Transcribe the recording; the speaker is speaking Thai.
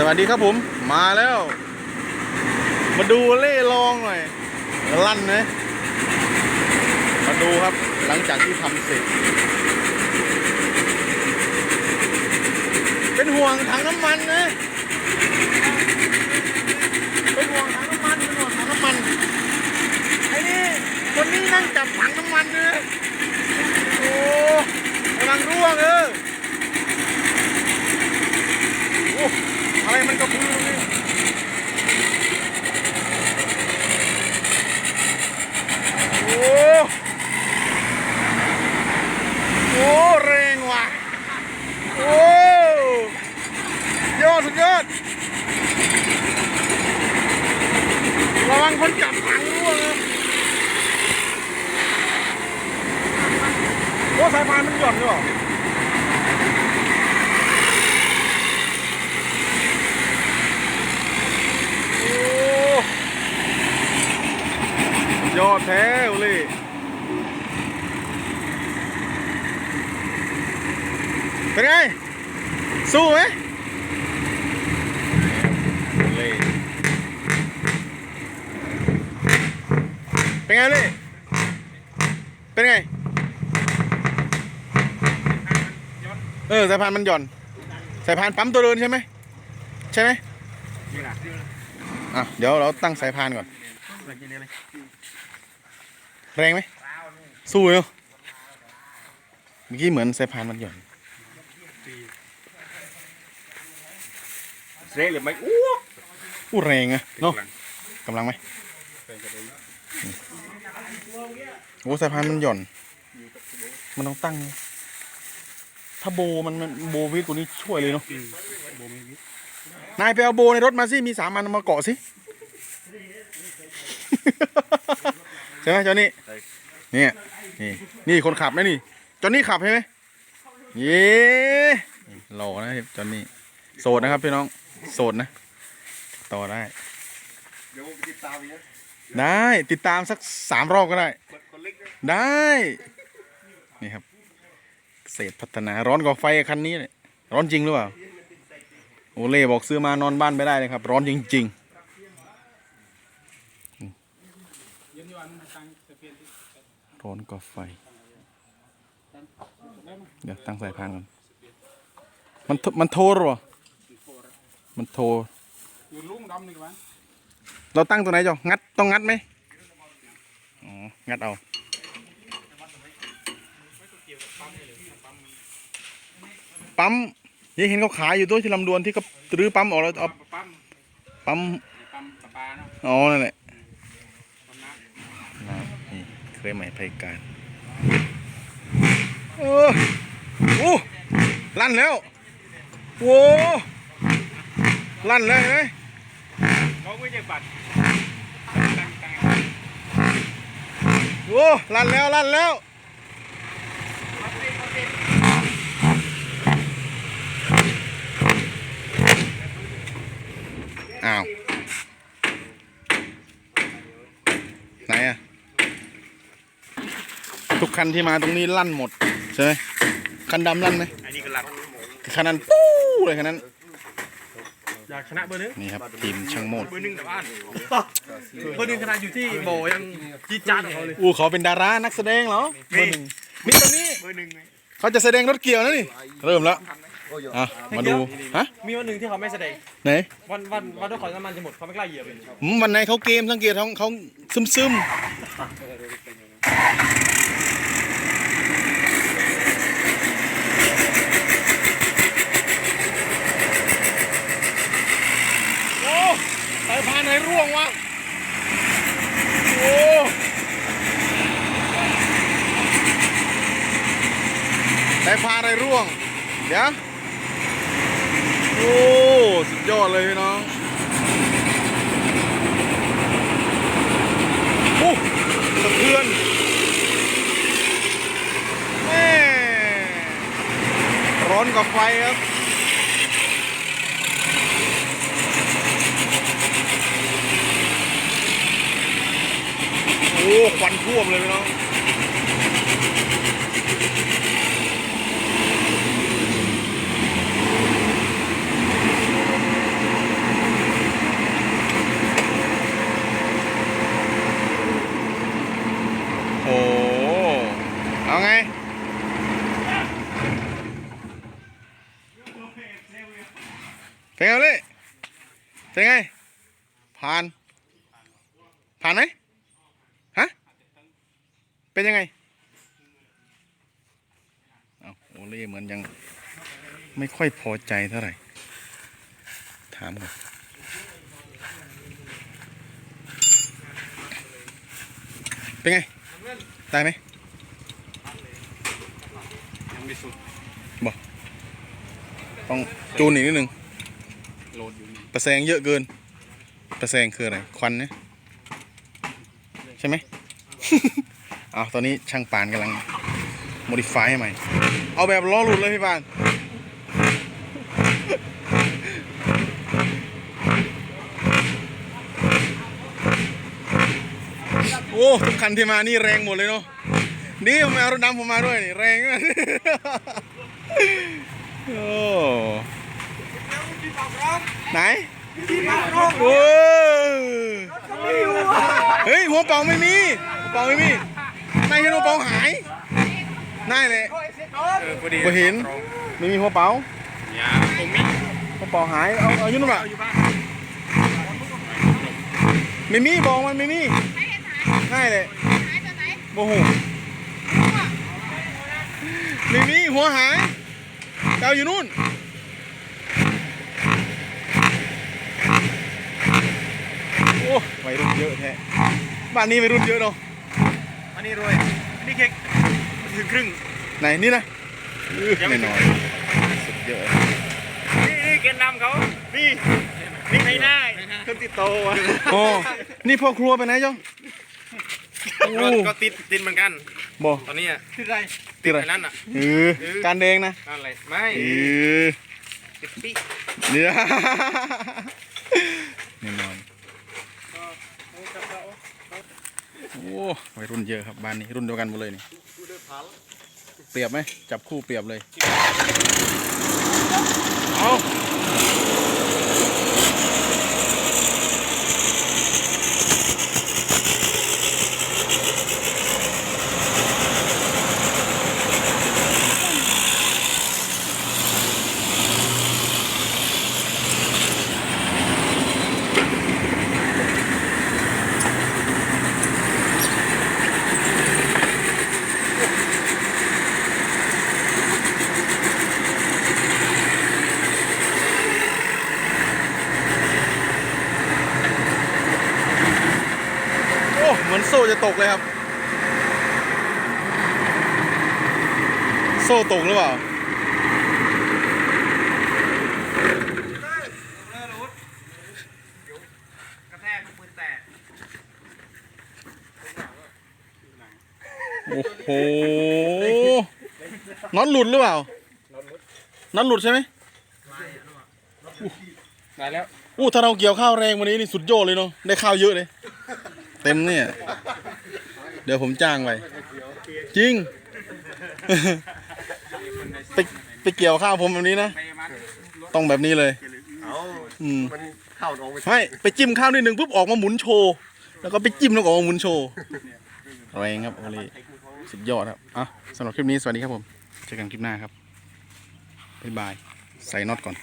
สวัสดีครับผมมาแล้ว มาดูเล่ลองหน่อย ลั่นไหมมาดูครับหลังจากที่ทำเสร็จ เป็นห่วงถังน้ำมันนะ เป็นห่วงถังน้ำมัน เป็นห่วงถังน้ำมัน ไอ้นี่คนนี้นั่งจับถังน้ำมันเลยโอ้กำลังร่วงเออ โอ้อะไรมันกระพือตรงนี้โอ้โอ้แรงว่ะ โอ้ยอดสุดยอดระวังคนจับถังร่วงนะโอ้สายพานมันหย่อนด้วยเหรอ โอ้ยอดแท้โอเล่ เป็นไง สู้ไหมโอเล่เป็นไงเล่เป็นไง เออสายพานมันหย่อน สายพานปั๊มตัวเดินใช่ไหม ใช่ไหมอะ เดี๋ยวเราตั้งสายพานก่อน แรงไหม สู้เนาะเมื่อกี้เหมือนสายพานมันหย่อน เซ่หรือไม่อ้วกอู้แรงอะเนาะกำลังไหมอืมโอ้สายพานมันหย่อน มันต้องตั้ง ถ้าโบมันมันโบวิทกว่านี้ช่วยเลยเนาะนายไปเอาโบในรถมาสิ มีสามอันเอามาเกาะสิ ใช่ไหมจอนี่เนี่ยนี่ นี่คนขับนะนี่ จอนนี่ขับใช่ไหมเย้หล่อนะครับจอนนี่โสดนะครับพี่น้อง โสดนะ ต่อได้ เดี๋ยวผมติดตามอีกนะได้ติดตามสักสามรอบก็ได้ คนเล็กนะได้ นี่ครับเกษตรพัฒนาร้อนกว่าไฟคันนี้เลยร้อนจริงหรือเปล่า โอเล่บอกซื้อมานอนบ้านไม่ได้เลยครับ ร้อนจริงๆร้อนกว่าไฟ เดี๋ยวตั้งสายพานก่อนมันโทมันโทรเหรอ มันโทรอยู่ลุ่มดำนี่กันเราตั้งตัวไหนจ๊องัดต้องงัดไหมอ๋อ งัดเอาปั๊มยังเห็นเขาขายอยู่ตัวที่ลำดวนที่เขารื้อปั๊มออกแล้วเอาปั๊มปั๊มปั๊มปลาปลาเนาะอ๋อนั่นแหละปั๊มน้นะนี่เคยใหม่ไพการโอ้โอ้ลั่นแล้วโอ้ ลั่นแล้วเห็นไหมำเขาไม่ใช่บัตรตั้งตั้งโอ้ลั่นแล้วลั่นแล้วอ้าวไหนอะทุกคันที่มาตรงนี้ลั่นหมดใช่ไหมคันดำลั่นไหมอันนี้ก็หลักคันนั้นปู้เลยคันนั้น อยากชนะเบอร์หนึ่งนี่ครับทีมช่างโมดเบอร์หนึ่งแต่บ้านเบอร์หนึ่งขนาดอยู่ที่โบยังจีดจ้าดของเขาเลยอู้เขาเป็นดารานักแสดงเหรอเบอร์หนึ่งนี่ตรงนี้เบอร์หนึ่งไงเขาจะแสดงรถเกี่ยวนะนี่ เริ่มแล้วอะมาดูฮะมีวันหนึ่งที่เขาไม่แสดงไหนวันวันวันด้วยขอน้ำมันจะหมดเขาไม่กล้าเหยียบเลยอืมวันไหนเขาเกมสังเกตเขาเขาซึมซึมโอ้สายพานไหนร่วงวะโอ้สายพานไหนร่วง เดี๋ยวโอ้สุดยอดเลยพี่น้องโอ้สะเทือนแม่ร้อนกับไฟครับโอ้ควันท่วมเลยพี่น้อง เอาไง เป็นไงเลยเป็นไง ผ่าน ผ่านไหมฮะ เป็นยังไง เอาโอเล่เหมือนยัง ไม่ค่อยพอใจเท่าไหร่ ถามก่อนเป็นไงตายไหม ยังไม่สุดต้องจูนอีกนิดนึงโหลดอยู่นี่ประแสงเยอะเกิน ประแสงคืออะไร ควันเนี่ยใช่ไหม เอาตอนนี้ช่างปานกำลัง modify ให้ใหม่ เอาแบบล้อหลุดเลยพี่ปาน โอ้ ทุกคันที่มานี่แรงหมดเลยเนาะ นี่ผมเอารถดำผมมาด้วยนี่แรงมากโอ้ไหนโอ้เฮ้ยหัวเป่าไม่มีหัวเป่าไม่มีนายเห็นหัวเป่าหายนายเลยเออพอดีบ่เห็นไม่มีหัวเป่าอย่าผมมีหัวเป่าหายเอาเอาอยุ่นู่นป่ะอยู่บ้านไม่มีบอกมันไม่มีง่ายเลยโมโห ไม่มีหัวหายเจ้าอยู่นู่น โอ้วัยรุ่นเยอะแท้ บ้านนี้วัยรุ่นเยอะเนาะอันนี้รวยนนี้เค้กถึงครึ่ง ไหนนี่นะอื้อแน่นอนสุดเยอะนี่นี่เกณฑ์นำเขา นี่นี่ไม่ได้คนติดโตวะโอ้นี่พ่อครัวไปไหนจ้องก็ติดติดเหมือนกัน บ่ตอนนี้อะคืออะไรติดอะไรไอ้นั่นอะเออการแดงนะอะไรไม่เออติดปีเนี่ยแน่นอนโอ้วัยรุ่นเยอะครับบ้านนี้รุ่นเดียวกันหมดเลยนี่เปรียบไหมจับคู่เปรียบเลยเอา จะตกเลยครับ โซ่ตกหรือเปล่ากระแทกปืนแตกโอ้โหน็อตหลุดหรือเปล่าน็อตหลุดใช่ไหมมาแล้วอู้ถ้าเราเกี่ยวข้าวแรงวันนี้นี่สุดยอดเลยเนาะได้ข้าวเยอะเลย เต็มเนี่ย เดี๋ยวผมจ้างไปจริง ไปไปเกี่ยวข้าวผมแบบนี้นะไปมันต้องแบบนี้เลยเอาอืมมันเข้าตรงไปไม่ไปจิ้มข้าวนิดหนึ่งปุ๊บออกมาหมุนโชว์แล้วก็ไปจิ้มแล้วก็ออกมาหมุนโชว์แรงครับโอเลสุดยอดครับอะสำหรับคลิปนี้สวัสดีครับผมเจอกันคลิปหน้าครับบ๊ายบายใส่น็อตก่อน